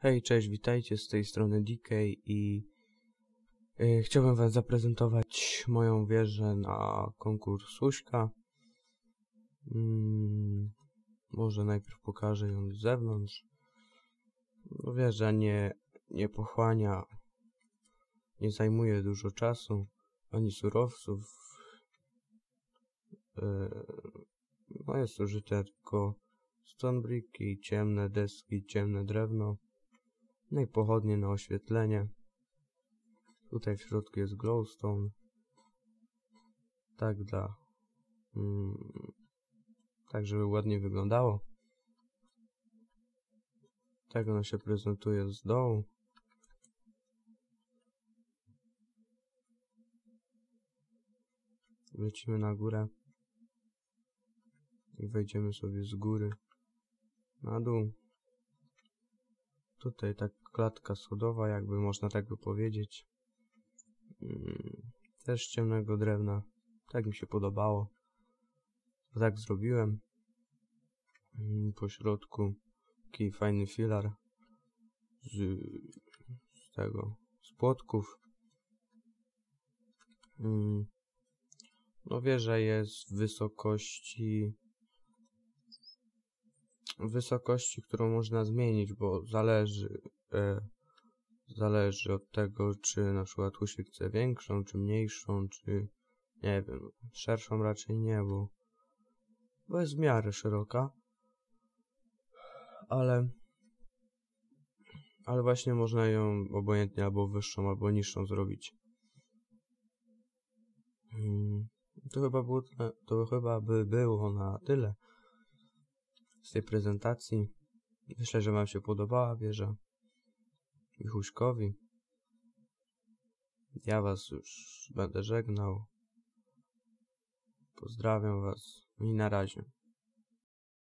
Hej, cześć, witajcie z tej strony DK i yy, chciałbym wam zaprezentować moją wieżę na konkurs Uśka. Mm, może najpierw pokażę ją z zewnątrz. No, wieża nie, nie pochłania, nie zajmuje dużo czasu, ani surowców. Yy, no jest użyte tylko stone bricki, ciemne deski, ciemne drewno. No i pochodnie na oświetlenie. Tutaj w środku jest glowstone. Tak dla... Mm, tak, żeby ładnie wyglądało. Tak ono się prezentuje z dołu. Lecimy na górę. I wejdziemy sobie z góry na dół. Tutaj tak klatka schodowa, jakby można tak by powiedzieć. Mm, też ciemnego drewna. Tak mi się podobało. Tak zrobiłem. Mm, po środku taki fajny filar z, z tego, z płotków. Mm, no wieża jest w wysokości wysokości, którą można zmienić, bo zależy e, zależy od tego, czy na przykład się chce większą, czy mniejszą, czy nie wiem, szerszą raczej nie, bo, bo jest w miarę szeroka, ale ale właśnie można ją obojętnie albo wyższą, albo niższą zrobić. Hmm, to chyba, było, to chyba by było na tyle z tej prezentacji. Myślę, że Wam się podobała wieża Michuśkowi. Ja Was już będę żegnał. Pozdrawiam Was i na razie.